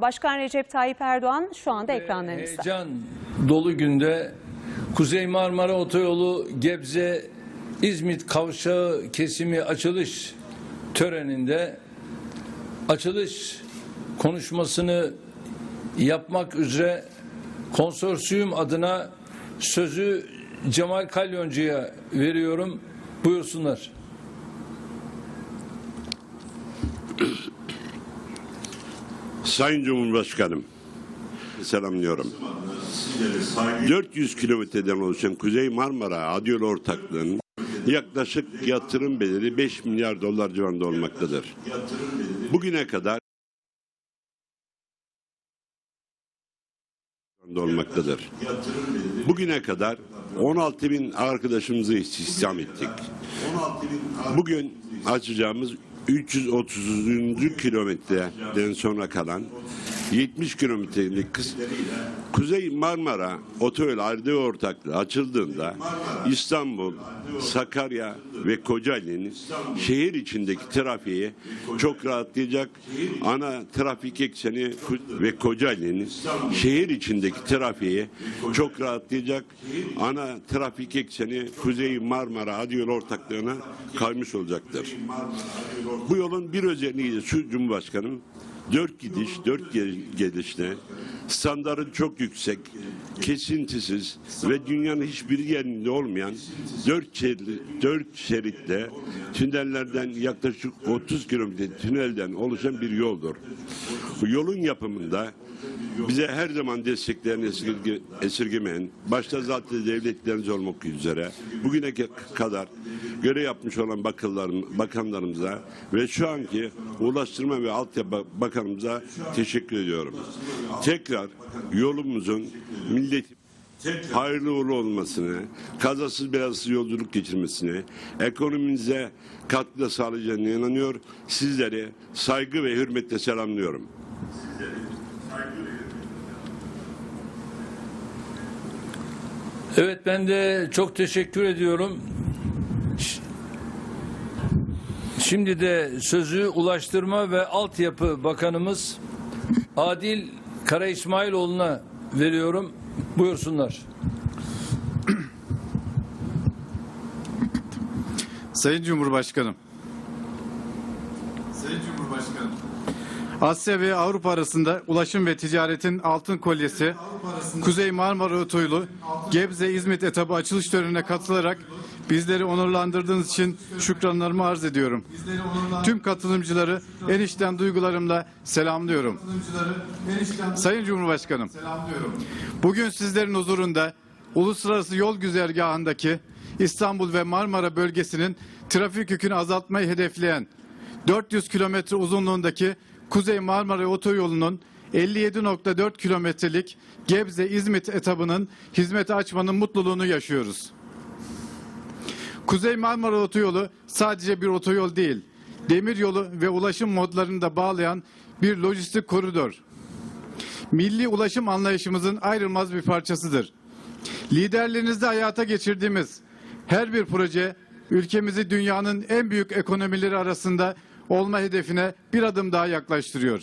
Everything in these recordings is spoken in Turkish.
Başkan Recep Tayyip Erdoğan şu anda ekranlarınızda. Heyecan dolu günde Kuzey Marmara Otoyolu Gebze İzmit Kavşağı kesimi açılış töreninde açılış konuşmasını yapmak üzere konsorsiyum adına sözü Cemal Kalyoncu'ya veriyorum. Buyursunlar. Sayın Cumhurbaşkanım, selamlıyorum. 400 kilometreden oluşan Kuzey Marmara Adyol Ortaklığı'nın yaklaşık yatırım bedeli 5 milyar dolar civarında olmaktadır. Bugüne kadar olmaktadır. Bugüne kadar 16 bin arkadaşımızı istihdam ettik. Bugün açacağımız 330. kilometreden sonra kalan 70 kilometrelik Kuzey Marmara Otoyol Ardı Ortaklığı açıldığında İstanbul, Sakarya ve Kocaeli'nin şehir içindeki trafiği çok rahatlayacak. Ana trafik ekseni ve Kocaeli'nin şehir içindeki trafiği çok rahatlayacak. Ana trafik ekseni Kuzey Marmara Adyol Ortaklığı'na kaymış olacaktır. Bu yolun bir özelliği şu Cumhurbaşkanım, dört gidiş, dört gel- gelişte standartı çok yüksek, kesintisiz ve dünyanın hiçbir yerinde olmayan dört, şerit, dört şeritle tünellerden yaklaşık 30 kilometre tünelden oluşan bir yoldur. Bu yolun yapımında bize her zaman desteklerini esirge, esirgemeyen, başta zaten devletlerimiz olmak üzere bugüne kadar görev yapmış olan bakanlarım, bakanlarımıza ve şu anki Ulaştırma ve Altyapı Bakanımıza teşekkür ediyorum. Tekrar yolumuzun millet hayırlı uğurlu olmasını, kazasız belasız yolculuk geçirmesini, ekonomimize katkı sağlayacağına inanıyor. Sizleri saygı ve hürmetle selamlıyorum. Evet ben de çok teşekkür ediyorum. Şimdi de sözü Ulaştırma ve Altyapı Bakanımız Adil Kara İsmailoğlu'na veriyorum. Buyursunlar. Sayın Cumhurbaşkanım. Sayın Cumhurbaşkanım. Asya ve Avrupa arasında ulaşım ve ticaretin altın kolyesi, Kuzey Marmara Otoyolu, Gebze İzmit etabı açılış törenine katılarak bizleri onurlandırdığınız için şükranlarımı arz ediyorum. Tüm katılımcıları en içten duygularımla selamlıyorum. Sayın Cumhurbaşkanım, bugün sizlerin huzurunda uluslararası yol güzergahındaki İstanbul ve Marmara bölgesinin trafik yükünü azaltmayı hedefleyen 400 kilometre uzunluğundaki Kuzey Marmara Otoyolu'nun 57.4 kilometrelik Gebze-İzmit etabının hizmete açmanın mutluluğunu yaşıyoruz. Kuzey Marmara Otoyolu sadece bir otoyol değil, demiryolu ve ulaşım modlarını da bağlayan bir lojistik koridor. Milli ulaşım anlayışımızın ayrılmaz bir parçasıdır. Liderliğinizde hayata geçirdiğimiz her bir proje ülkemizi dünyanın en büyük ekonomileri arasında olma hedefine bir adım daha yaklaştırıyor.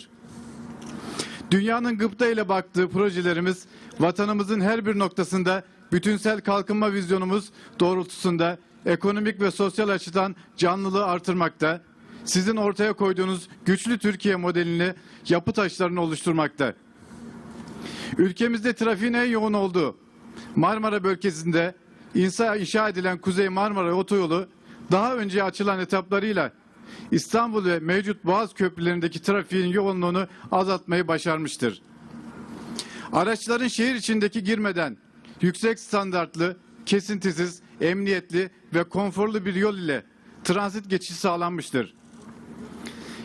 Dünyanın gıpta ile baktığı projelerimiz vatanımızın her bir noktasında bütünsel kalkınma vizyonumuz doğrultusunda ekonomik ve sosyal açıdan canlılığı artırmakta, sizin ortaya koyduğunuz güçlü Türkiye modelini yapı taşlarını oluşturmakta. Ülkemizde trafiğin en yoğun olduğu Marmara bölgesinde inşa, inşa edilen Kuzey Marmara Otoyolu daha önce açılan etaplarıyla İstanbul ve mevcut Boğaz köprülerindeki trafiğin yoğunluğunu azaltmayı başarmıştır. Araçların şehir içindeki girmeden yüksek standartlı, kesintisiz, emniyetli ve konforlu bir yol ile transit geçişi sağlanmıştır.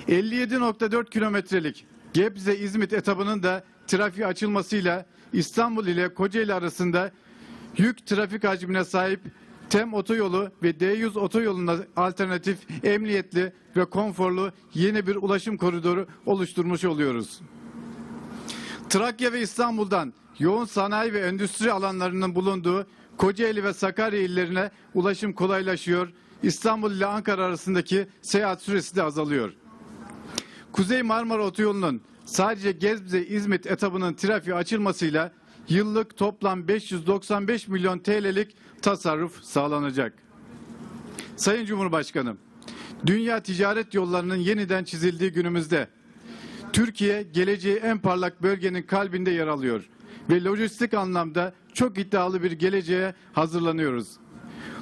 57.4 kilometrelik Gebze İzmit etabının da trafiğe açılmasıyla İstanbul ile Kocaeli arasında yük trafik hacmine sahip TEM otoyolu ve D100 otoyoluna alternatif, emniyetli ve konforlu yeni bir ulaşım koridoru oluşturmuş oluyoruz. Trakya ve İstanbul'dan yoğun sanayi ve endüstri alanlarının bulunduğu Kocaeli ve Sakarya illerine ulaşım kolaylaşıyor. İstanbul ile Ankara arasındaki seyahat süresi de azalıyor. Kuzey Marmara Otoyolu'nun sadece Gebze İzmit etabının trafiği açılmasıyla yıllık toplam 595 milyon TL'lik tasarruf sağlanacak. Sayın Cumhurbaşkanım, dünya ticaret yollarının yeniden çizildiği günümüzde Türkiye geleceği en parlak bölgenin kalbinde yer alıyor ve lojistik anlamda çok iddialı bir geleceğe hazırlanıyoruz.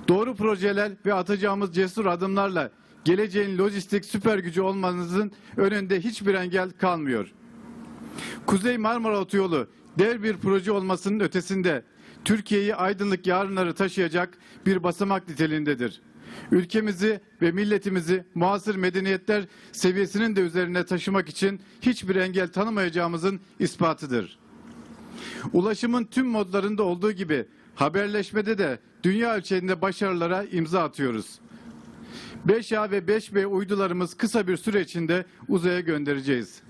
Doğru projeler ve atacağımız cesur adımlarla geleceğin lojistik süper gücü olmanızın önünde hiçbir engel kalmıyor. Kuzey Marmara Otoyolu dev bir proje olmasının ötesinde Türkiye'yi aydınlık yarınları taşıyacak bir basamak niteliğindedir. Ülkemizi ve milletimizi muasır medeniyetler seviyesinin de üzerine taşımak için hiçbir engel tanımayacağımızın ispatıdır. Ulaşımın tüm modlarında olduğu gibi haberleşmede de dünya ölçeğinde başarılara imza atıyoruz. 5A ve 5B uydularımız kısa bir süre içinde uzaya göndereceğiz.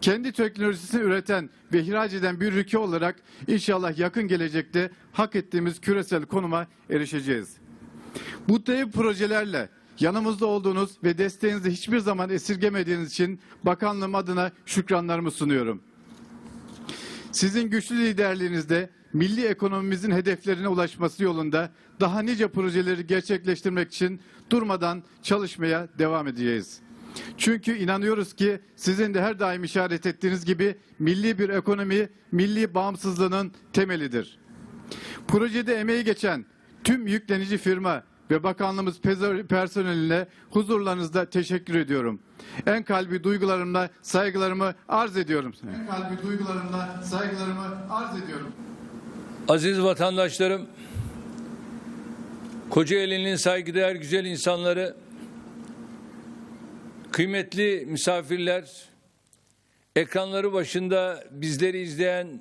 Kendi teknolojisini üreten ve ihraç eden bir ülke olarak inşallah yakın gelecekte hak ettiğimiz küresel konuma erişeceğiz. Bu dev projelerle yanımızda olduğunuz ve desteğinizi hiçbir zaman esirgemediğiniz için bakanlığım adına şükranlarımı sunuyorum. Sizin güçlü liderliğinizde milli ekonomimizin hedeflerine ulaşması yolunda daha nice projeleri gerçekleştirmek için durmadan çalışmaya devam edeceğiz. Çünkü inanıyoruz ki sizin de her daim işaret ettiğiniz gibi milli bir ekonomi, milli bağımsızlığının temelidir. Projede emeği geçen tüm yüklenici firma ve bakanlığımız personeline huzurlarınızda teşekkür ediyorum. En kalbi duygularımla saygılarımı arz ediyorum. En kalbi duygularımla saygılarımı arz ediyorum. Aziz vatandaşlarım, Kocaeli'nin saygıdeğer güzel insanları, kıymetli misafirler, ekranları başında bizleri izleyen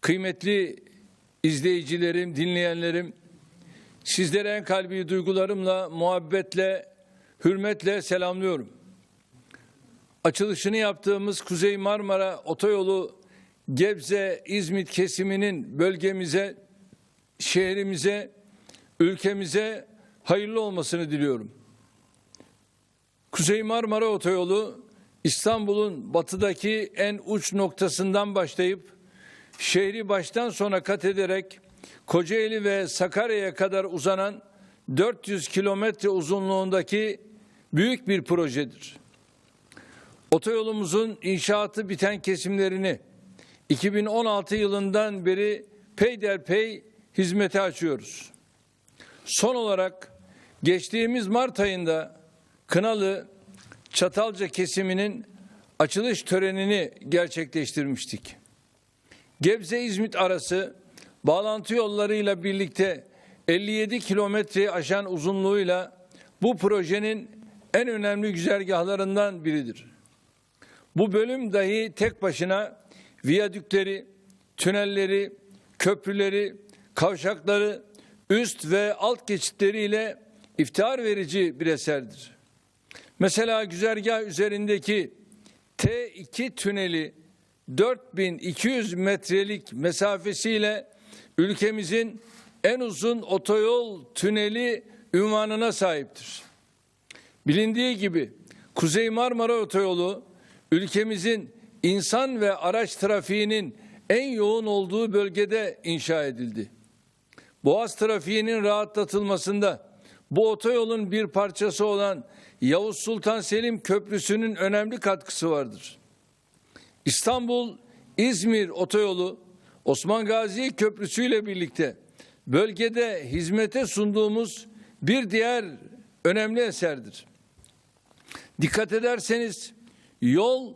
kıymetli izleyicilerim, dinleyenlerim, sizlere en kalbi duygularımla, muhabbetle, hürmetle selamlıyorum. Açılışını yaptığımız Kuzey Marmara Otoyolu Gebze İzmit kesiminin bölgemize, şehrimize, ülkemize hayırlı olmasını diliyorum. Kuzey Marmara Otoyolu İstanbul'un batıdaki en uç noktasından başlayıp şehri baştan sona kat ederek Kocaeli ve Sakarya'ya kadar uzanan 400 kilometre uzunluğundaki büyük bir projedir. Otoyolumuzun inşaatı biten kesimlerini 2016 yılından beri peyderpey hizmete açıyoruz. Son olarak geçtiğimiz Mart ayında Kınalı Çatalca kesiminin açılış törenini gerçekleştirmiştik. Gebze İzmit arası bağlantı yollarıyla birlikte 57 kilometreyi aşan uzunluğuyla bu projenin en önemli güzergahlarından biridir. Bu bölüm dahi tek başına viyadükleri, tünelleri, köprüleri, kavşakları, üst ve alt geçitleriyle iftihar verici bir eserdir. Mesela güzergah üzerindeki T2 tüneli 4200 metrelik mesafesiyle ülkemizin en uzun otoyol tüneli ünvanına sahiptir. Bilindiği gibi Kuzey Marmara Otoyolu ülkemizin insan ve araç trafiğinin en yoğun olduğu bölgede inşa edildi. Boğaz trafiğinin rahatlatılmasında bu otoyolun bir parçası olan Yavuz Sultan Selim Köprüsü'nün önemli katkısı vardır. İstanbul İzmir otoyolu Osman Gazi Köprüsü ile birlikte bölgede hizmete sunduğumuz bir diğer önemli eserdir. Dikkat ederseniz yol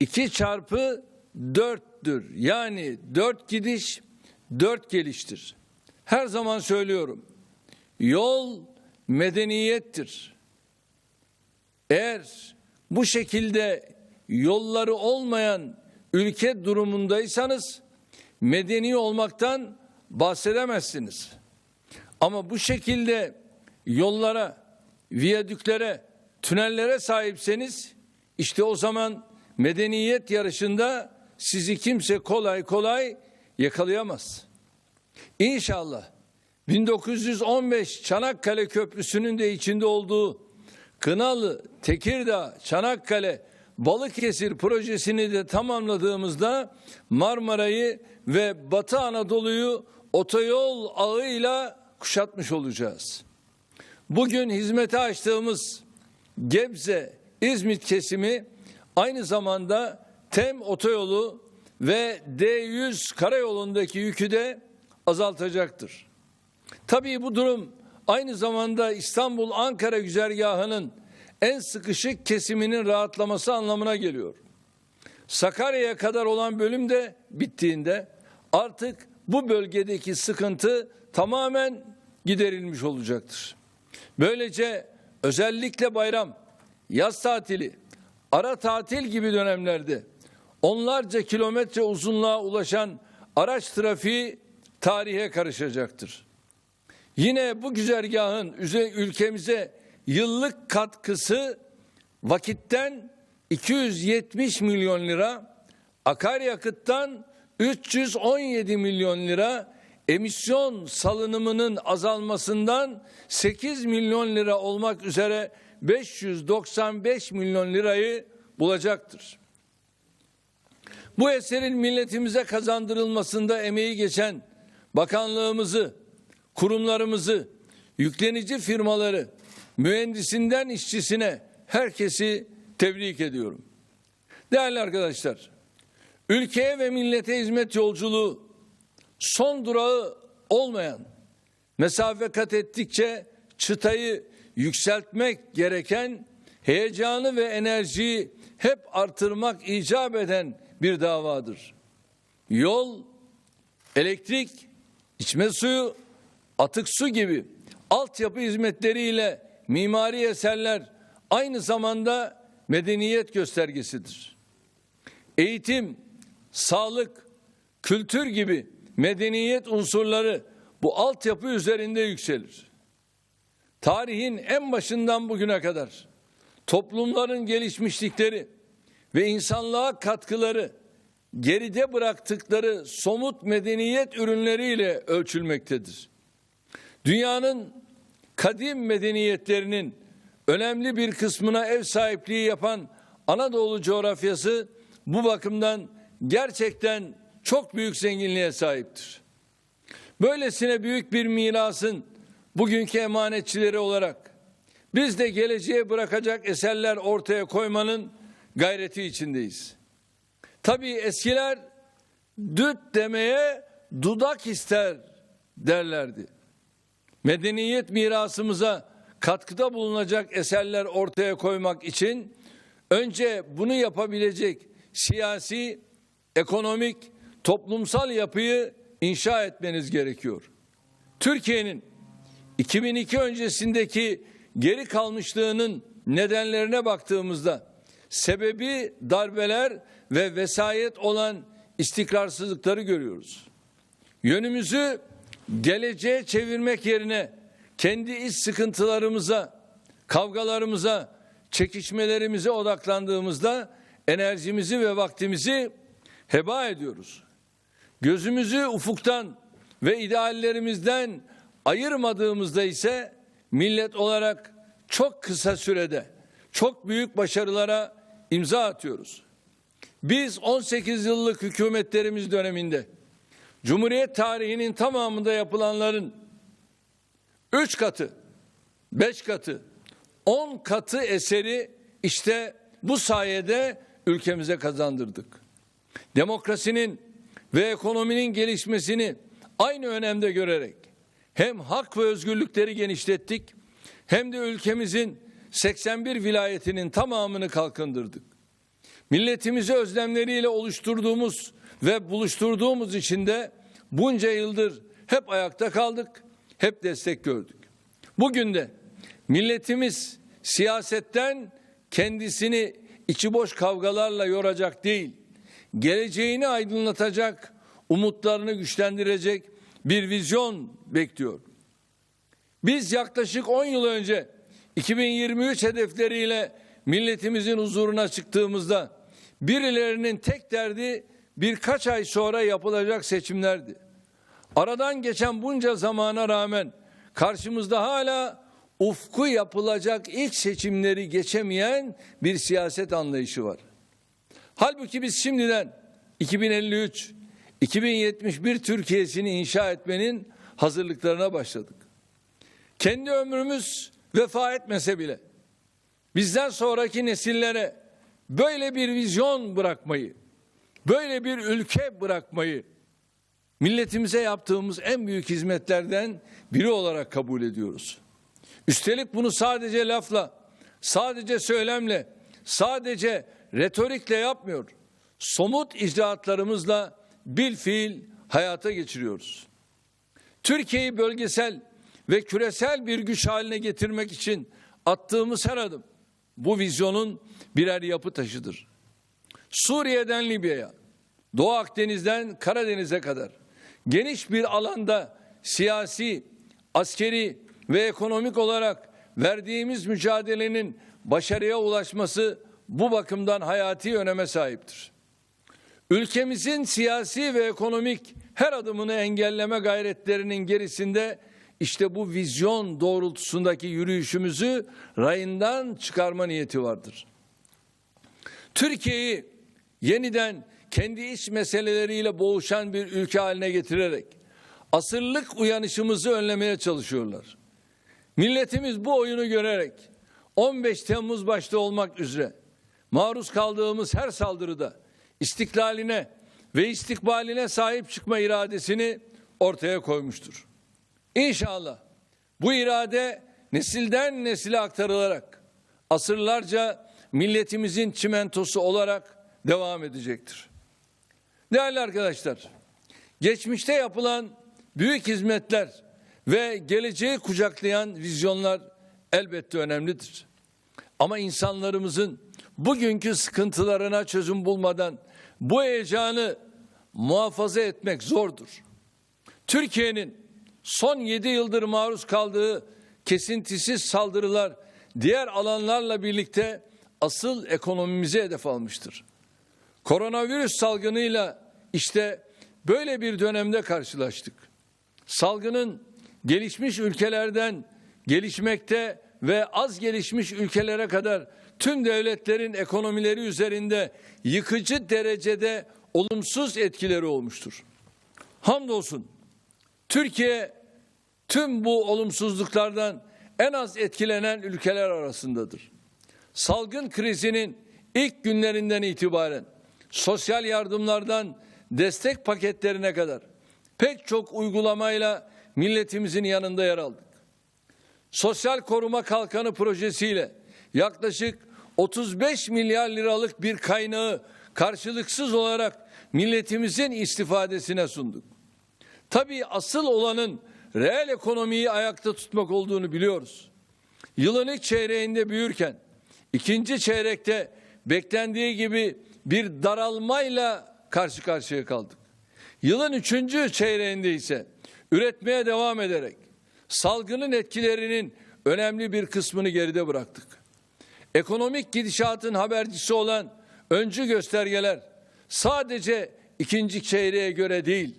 2 çarpı 4'tür. Yani 4 gidiş 4 geliştir. Her zaman söylüyorum. Yol medeniyettir. Eğer bu şekilde yolları olmayan ülke durumundaysanız medeni olmaktan bahsedemezsiniz. Ama bu şekilde yollara, viyadüklere, tünellere sahipseniz işte o zaman medeniyet yarışında sizi kimse kolay kolay yakalayamaz. İnşallah 1915 Çanakkale Köprüsü'nün de içinde olduğu Kınalı, Tekirdağ, Çanakkale, Balıkesir projesini de tamamladığımızda Marmara'yı ve Batı Anadolu'yu otoyol ağıyla kuşatmış olacağız. Bugün hizmete açtığımız Gebze İzmit kesimi aynı zamanda TEM otoyolu ve D100 karayolundaki yükü de azaltacaktır. Tabii bu durum aynı zamanda İstanbul-Ankara güzergahının en sıkışık kesiminin rahatlaması anlamına geliyor. Sakarya'ya kadar olan bölüm de bittiğinde artık bu bölgedeki sıkıntı tamamen giderilmiş olacaktır. Böylece özellikle bayram, yaz tatili, ara tatil gibi dönemlerde onlarca kilometre uzunluğa ulaşan araç trafiği tarihe karışacaktır. Yine bu güzergahın üze- ülkemize yıllık katkısı vakitten 270 milyon lira, akaryakıttan 317 milyon lira, emisyon salınımının azalmasından 8 milyon lira olmak üzere 595 milyon lirayı bulacaktır. Bu eserin milletimize kazandırılmasında emeği geçen bakanlığımızı, kurumlarımızı, yüklenici firmaları, mühendisinden işçisine herkesi tebrik ediyorum. Değerli arkadaşlar, ülkeye ve millete hizmet yolculuğu son durağı olmayan, mesafe kat ettikçe çıtayı yükseltmek gereken, heyecanı ve enerjiyi hep artırmak icap eden bir davadır. Yol, elektrik, içme suyu, atık su gibi altyapı hizmetleriyle mimari eserler aynı zamanda medeniyet göstergesidir. Eğitim, sağlık, kültür gibi medeniyet unsurları bu altyapı üzerinde yükselir. Tarihin en başından bugüne kadar toplumların gelişmişlikleri ve insanlığa katkıları geride bıraktıkları somut medeniyet ürünleriyle ölçülmektedir. Dünyanın kadim medeniyetlerinin önemli bir kısmına ev sahipliği yapan Anadolu coğrafyası bu bakımdan gerçekten çok büyük zenginliğe sahiptir. Böylesine büyük bir mirasın bugünkü emanetçileri olarak biz de geleceğe bırakacak eserler ortaya koymanın gayreti içindeyiz. Tabii eskiler düt demeye dudak ister derlerdi. Medeniyet mirasımıza katkıda bulunacak eserler ortaya koymak için önce bunu yapabilecek siyasi, ekonomik, toplumsal yapıyı inşa etmeniz gerekiyor. Türkiye'nin 2002 öncesindeki geri kalmışlığının nedenlerine baktığımızda sebebi darbeler ve vesayet olan istikrarsızlıkları görüyoruz. Yönümüzü geleceğe çevirmek yerine kendi iç sıkıntılarımıza, kavgalarımıza, çekişmelerimize odaklandığımızda enerjimizi ve vaktimizi heba ediyoruz. Gözümüzü ufuktan ve ideallerimizden ayırmadığımızda ise millet olarak çok kısa sürede çok büyük başarılara imza atıyoruz. Biz 18 yıllık hükümetlerimiz döneminde Cumhuriyet tarihinin tamamında yapılanların 3 katı, 5 katı, 10 katı eseri işte bu sayede ülkemize kazandırdık. Demokrasinin ve ekonominin gelişmesini aynı önemde görerek hem hak ve özgürlükleri genişlettik hem de ülkemizin 81 vilayetinin tamamını kalkındırdık. Milletimizi özlemleriyle oluşturduğumuz ve buluşturduğumuz için de bunca yıldır hep ayakta kaldık, hep destek gördük. Bugün de milletimiz siyasetten kendisini içi boş kavgalarla yoracak değil, geleceğini aydınlatacak, umutlarını güçlendirecek bir vizyon bekliyor. Biz yaklaşık 10 yıl önce 2023 hedefleriyle milletimizin huzuruna çıktığımızda birilerinin tek derdi birkaç ay sonra yapılacak seçimlerdi. Aradan geçen bunca zamana rağmen karşımızda hala ufku yapılacak ilk seçimleri geçemeyen bir siyaset anlayışı var. Halbuki biz şimdiden 2053, 2071 Türkiye'sini inşa etmenin hazırlıklarına başladık. Kendi ömrümüz vefa etmese bile bizden sonraki nesillere böyle bir vizyon bırakmayı, böyle bir ülke bırakmayı milletimize yaptığımız en büyük hizmetlerden biri olarak kabul ediyoruz. Üstelik bunu sadece lafla, sadece söylemle, sadece retorikle yapmıyor. Somut icraatlarımızla bil fiil hayata geçiriyoruz. Türkiye'yi bölgesel ve küresel bir güç haline getirmek için attığımız her adım bu vizyonun birer yapı taşıdır. Suriye'den Libya'ya, Doğu Akdeniz'den Karadeniz'e kadar geniş bir alanda siyasi, askeri ve ekonomik olarak verdiğimiz mücadelenin başarıya ulaşması bu bakımdan hayati öneme sahiptir. Ülkemizin siyasi ve ekonomik her adımını engelleme gayretlerinin gerisinde işte bu vizyon doğrultusundaki yürüyüşümüzü rayından çıkarma niyeti vardır. Türkiye'yi yeniden kendi iç meseleleriyle boğuşan bir ülke haline getirerek asırlık uyanışımızı önlemeye çalışıyorlar. Milletimiz bu oyunu görerek 15 Temmuz başta olmak üzere maruz kaldığımız her saldırıda istiklaline ve istikbaline sahip çıkma iradesini ortaya koymuştur. İnşallah bu irade nesilden nesile aktarılarak asırlarca milletimizin çimentosu olarak devam edecektir. Değerli arkadaşlar, geçmişte yapılan büyük hizmetler ve geleceği kucaklayan vizyonlar elbette önemlidir. Ama insanlarımızın bugünkü sıkıntılarına çözüm bulmadan bu heyecanı muhafaza etmek zordur. Türkiye'nin son 7 yıldır maruz kaldığı kesintisiz saldırılar diğer alanlarla birlikte asıl ekonomimize hedef almıştır. Koronavirüs salgınıyla işte böyle bir dönemde karşılaştık. Salgının gelişmiş ülkelerden gelişmekte ve az gelişmiş ülkelere kadar tüm devletlerin ekonomileri üzerinde yıkıcı derecede olumsuz etkileri olmuştur. Hamdolsun Türkiye tüm bu olumsuzluklardan en az etkilenen ülkeler arasındadır. Salgın krizinin ilk günlerinden itibaren sosyal yardımlardan destek paketlerine kadar pek çok uygulamayla milletimizin yanında yer aldık. Sosyal Koruma Kalkanı projesiyle yaklaşık 35 milyar liralık bir kaynağı karşılıksız olarak milletimizin istifadesine sunduk. Tabii asıl olanın reel ekonomiyi ayakta tutmak olduğunu biliyoruz. Yılın ilk çeyreğinde büyürken ikinci çeyrekte beklendiği gibi bir daralmayla karşı karşıya kaldık. Yılın üçüncü çeyreğinde ise üretmeye devam ederek salgının etkilerinin önemli bir kısmını geride bıraktık. Ekonomik gidişatın habercisi olan öncü göstergeler sadece ikinci çeyreğe göre değil,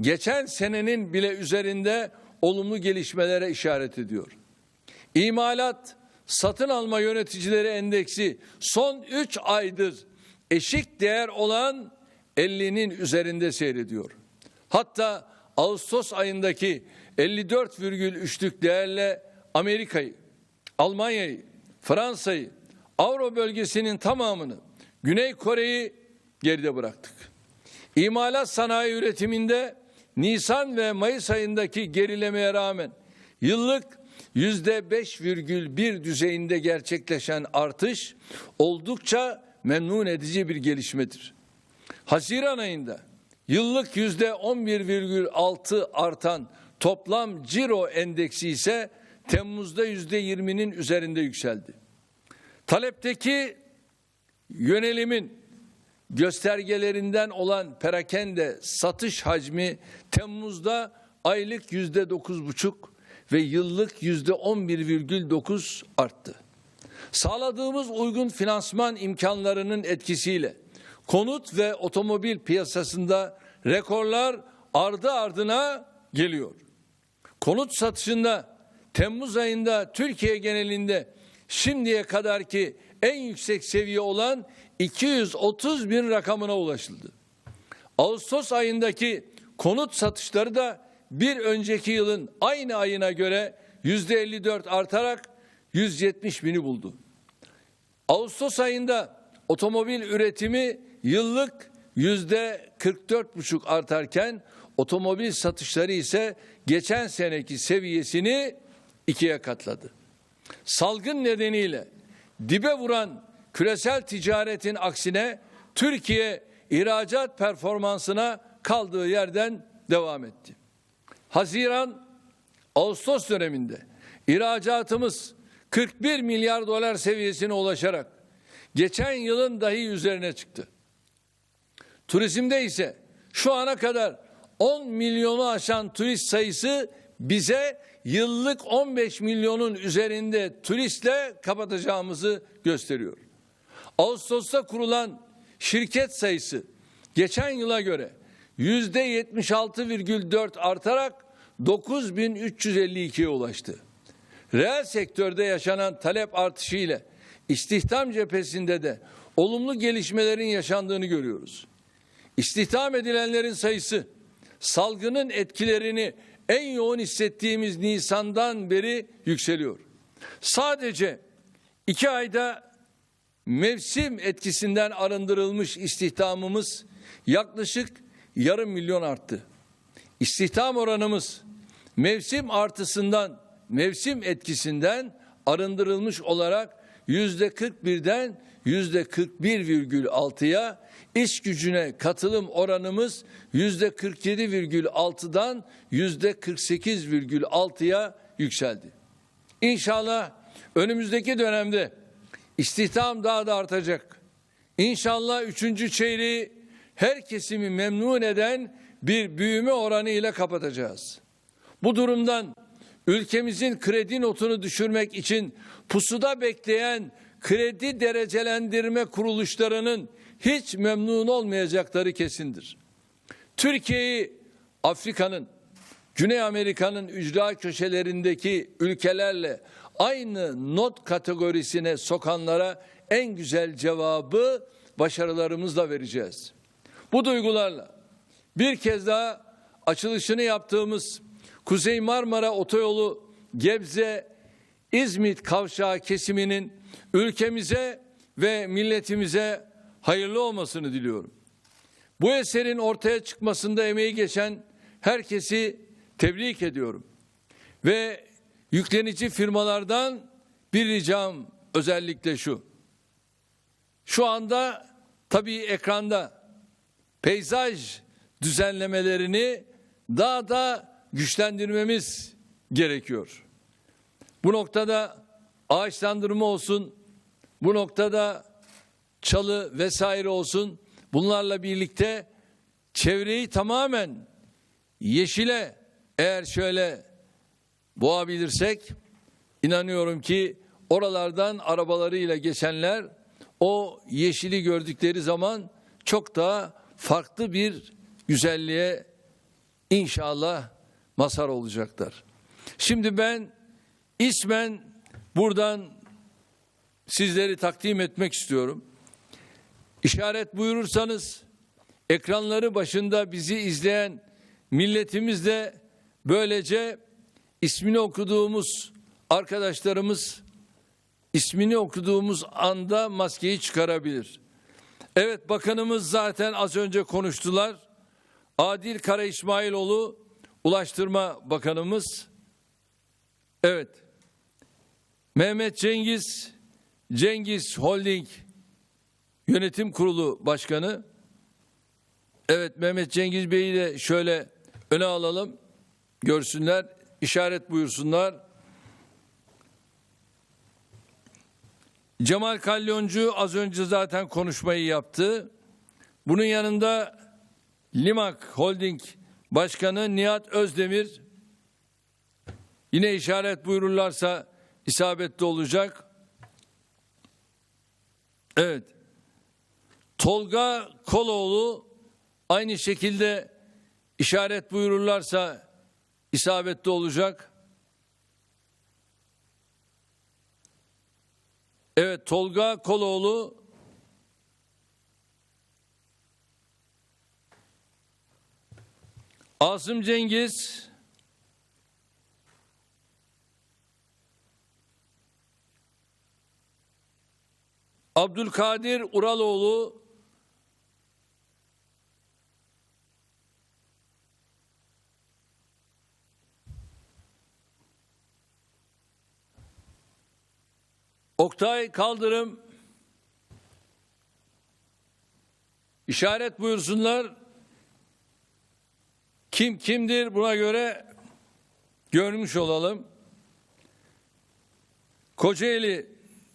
geçen senenin bile üzerinde olumlu gelişmelere işaret ediyor. İmalat satın alma yöneticileri endeksi son 3 aydır eşik değer olan 50'nin üzerinde seyrediyor. Hatta Ağustos ayındaki 54,3'lük değerle Amerika'yı, Almanya'yı, Fransa'yı, Avro bölgesinin tamamını, Güney Kore'yi geride bıraktık. İmalat sanayi üretiminde Nisan ve Mayıs ayındaki gerilemeye rağmen yıllık yüzde 5,1 düzeyinde gerçekleşen artış oldukça memnun edici bir gelişmedir. Haziran ayında yıllık yüzde 11,6 artan toplam ciro endeksi ise Temmuz'da yüzde 20'nin üzerinde yükseldi. Talepteki yönelimin göstergelerinden olan perakende satış hacmi Temmuz'da aylık yüzde dokuz buçuk ve yıllık yüzde on bir virgül dokuz arttı. Sağladığımız uygun finansman imkanlarının etkisiyle konut ve otomobil piyasasında rekorlar ardı ardına geliyor. Konut satışında Temmuz ayında Türkiye genelinde şimdiye kadarki en yüksek seviye olan 230 bin rakamına ulaşıldı. Ağustos ayındaki konut satışları da bir önceki yılın aynı ayına göre yüzde 54 artarak 170 bini buldu. Ağustos ayında otomobil üretimi yıllık yüzde 44,5 artarken otomobil satışları ise geçen seneki seviyesini ikiye katladı. Salgın nedeniyle dibe vuran küresel ticaretin aksine Türkiye ihracat performansına kaldığı yerden devam etti. Haziran Ağustos döneminde ihracatımız 41 milyar dolar seviyesine ulaşarak geçen yılın dahi üzerine çıktı. Turizmde ise şu ana kadar 10 milyonu aşan turist sayısı bize yıllık 15 milyonun üzerinde turistle kapatacağımızı gösteriyor. Ağustos'ta kurulan şirket sayısı geçen yıla göre yüzde 76,4 artarak 9352'ye ulaştı. Reel sektörde yaşanan talep artışı ile istihdam cephesinde de olumlu gelişmelerin yaşandığını görüyoruz. İstihdam edilenlerin sayısı salgının etkilerini en yoğun hissettiğimiz Nisan'dan beri yükseliyor. Sadece iki ayda mevsim etkisinden arındırılmış istihdamımız yaklaşık yarım milyon arttı. İstihdam oranımız mevsim artısından, mevsim etkisinden arındırılmış olarak yüzde 41'den yüzde 41,6'ya, iş gücüne katılım oranımız yüzde 47,6'dan yüzde 48,6'ya yükseldi. İnşallah önümüzdeki dönemde istihdam daha da artacak. İnşallah üçüncü çeyreği her kesimi memnun eden bir büyüme oranı ile kapatacağız. Bu durumdan ülkemizin kredi notunu düşürmek için pusuda bekleyen kredi derecelendirme kuruluşlarının hiç memnun olmayacakları kesindir. Türkiye'yi Afrika'nın, Güney Amerika'nın ücra köşelerindeki ülkelerle aynı not kategorisine sokanlara en güzel cevabı başarılarımızla vereceğiz. Bu duygularla bir kez daha açılışını yaptığımız Kuzey Marmara Otoyolu Gebze İzmit kavşağı kesiminin ülkemize ve milletimize hayırlı olmasını diliyorum. Bu eserin ortaya çıkmasında emeği geçen herkesi tebrik ediyorum. Ve yüklenici firmalardan bir ricam özellikle şu. Şu anda tabii ekranda peyzaj düzenlemelerini daha da güçlendirmemiz gerekiyor. Bu noktada ağaçlandırma olsun, bu noktada çalı vesaire olsun. Bunlarla birlikte çevreyi tamamen yeşile eğer şöyle boğabilirsek inanıyorum ki oralardan arabalarıyla geçenler o yeşili gördükleri zaman çok daha farklı bir güzelliğe inşallah mazhar olacaklar. Şimdi ben ismen buradan sizleri takdim etmek istiyorum. İşaret buyurursanız ekranları başında bizi izleyen milletimiz de böylece ismini okuduğumuz arkadaşlarımız ismini okuduğumuz anda maskeyi çıkarabilir. Evet bakanımız zaten az önce konuştular. Adil Kara İsmailoğlu Ulaştırma Bakanımız. Evet. Mehmet Cengiz Cengiz Holding Yönetim Kurulu Başkanı. Evet Mehmet Cengiz Bey'i de şöyle öne alalım. Görsünler, işaret buyursunlar. Cemal Kalyoncu az önce zaten konuşmayı yaptı. Bunun yanında Limak Holding Başkanı Nihat Özdemir yine işaret buyururlarsa isabetli olacak. Evet. Tolga Koloğlu aynı şekilde işaret buyururlarsa isabetli olacak. Evet Tolga Koloğlu Asım Cengiz. Abdülkadir Uraloğlu. Oktay Kaldırım. İşaret buyursunlar. Kim kimdir buna göre görmüş olalım. Kocaeli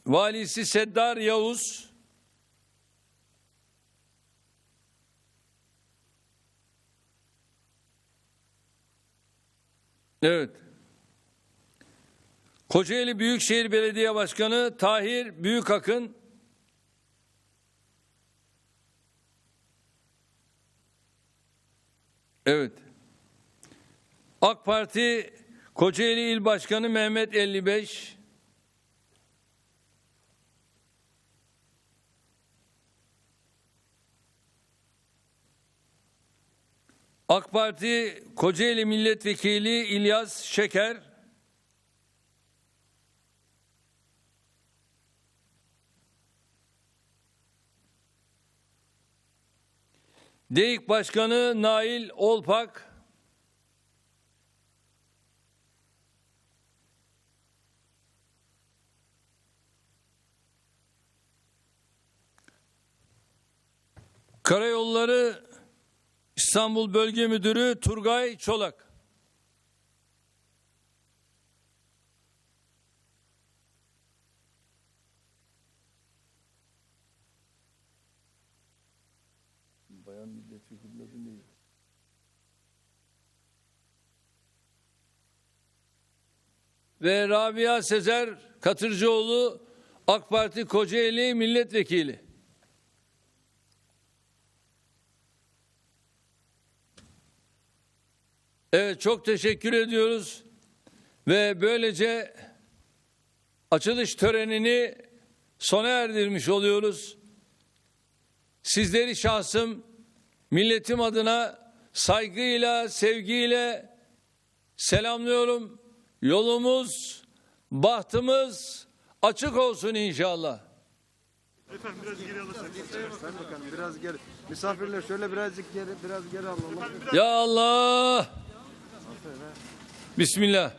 valisi Seddar Yavuz Evet. Kocaeli Büyükşehir Belediye Başkanı Tahir Büyükakın Evet. AK Parti Kocaeli İl Başkanı Mehmet 55 AK Parti Kocaeli Milletvekili İlyas Şeker. DEİK Başkanı Nail Olpak Karayolları İstanbul Bölge Müdürü Turgay Çolak Bayan milletvekili adı neydi? Ve Rabia Sezer Katırcıoğlu AK Parti Kocaeli Milletvekili. Evet çok teşekkür ediyoruz ve böylece açılış törenini sona erdirmiş oluyoruz. Sizleri şahsım milletim adına saygıyla, sevgiyle selamlıyorum. Yolumuz, bahtımız açık olsun inşallah. Sayın Bakanım biraz geri. Misafirler şöyle birazcık geri biraz geri alalım. Ya Allah. Bismillah.